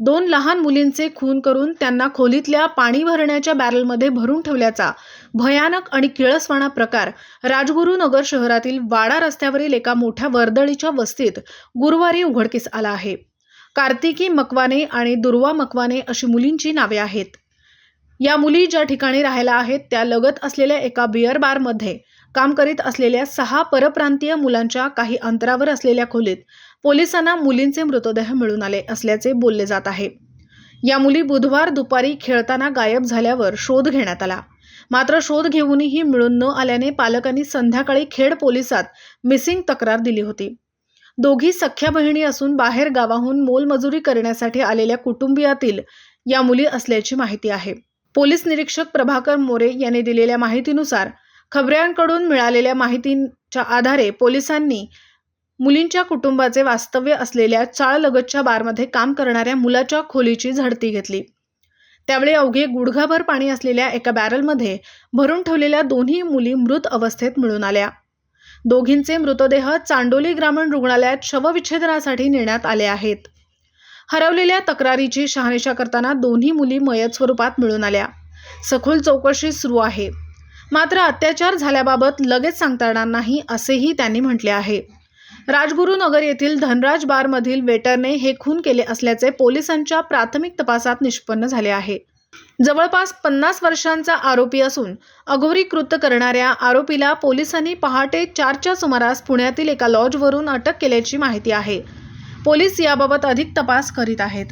दोन लहान मुलींचे खून करून त्यांना खोलीतल्या पाणी भरण्याच्या बॅरलमध्ये भरून ठेवल्याचा भयानक आणि किळसवाणा प्रकार राजगुरुनगर शहरातील वाडा रस्त्यावरील एका मोठ्या वर्दळीच्या वस्तीत गुरुवारी उघडकीस आला आहे. कार्तिकी मकवाने आणि दुर्वा मकवाने अशी मुलींची नावे आहेत. या मुली ज्या ठिकाणी राहायला आहेत त्या लगत असलेल्या एका बिअर बारमध्ये काम करीत असलेल्या सहा परप्रांतीय मुलांच्या काही अंतरावर असलेल्या खोलीत पोलिसांना मुलींचे मृतदेह मिळून आले असल्याचे बोलले जात आहे. या मुली बुधवार दुपारी खेळताना गायब झाल्यावर शोध घेण्यात आला. मात्र शोध घेऊनही मिळून न आल्याने पालकांनी संध्याकाळी खेड पोलिसात मिसिंग तक्रार दिली होती. दोघी सख्या बहिणी असून बाहेर गावाहून मोलमजुरी करण्यासाठी आलेल्या कुटुंबियातील या मुली असल्याची माहिती आहे. पोलीस निरीक्षक प्रभाकर मोरे यांनी दिलेल्या माहितीनुसार खबऱ्यांकडून मिळालेल्या माहितीच्या आधारे पोलिसांनी मुलींच्या कुटुंबाचे वास्तव्य असलेल्या चाळलगतच्या बारमध्ये काम करणाऱ्या मुलाच्या खोलीची झडती घेतली. त्यावेळी अवघे गुडघाभर पाणी असलेल्या एका बॅरलमध्ये भरून ठेवलेल्या दोन्ही मुली मृत अवस्थेत मिळून आल्या. दोघींचे मृतदेह चांडोली ग्रामीण रुग्णालयात शवविच्छेदनासाठी नेण्यात आले आहेत. हरवलेल्या तक्रारीची शहानिशा करताना दोन्ही मुली मयत स्वरूपात मिळून आल्या. सखोल चौकशी सुरू आहे. मात्र अत्याचार झाल्याबाबत लगेच सांगता येणार नाही असेही त्यांनी म्हटले आहे. राजगुरुनगर येथील धनराज बारमधील वेटरने हे खून केले असल्याचे पोलिसांच्या प्राथमिक तपासात निष्पन्न झाले आहे. जवळपास पन्नास वर्षांचा आरोपी असून अघोरी कृत्य करणाऱ्या आरोपीला पोलिसांनी पहाटे चारच्या सुमारास पुण्यातील एका लॉजवरून अटक केल्याची माहिती आहे. पोलीस याबाबत अधिक तपास करीत आहेत.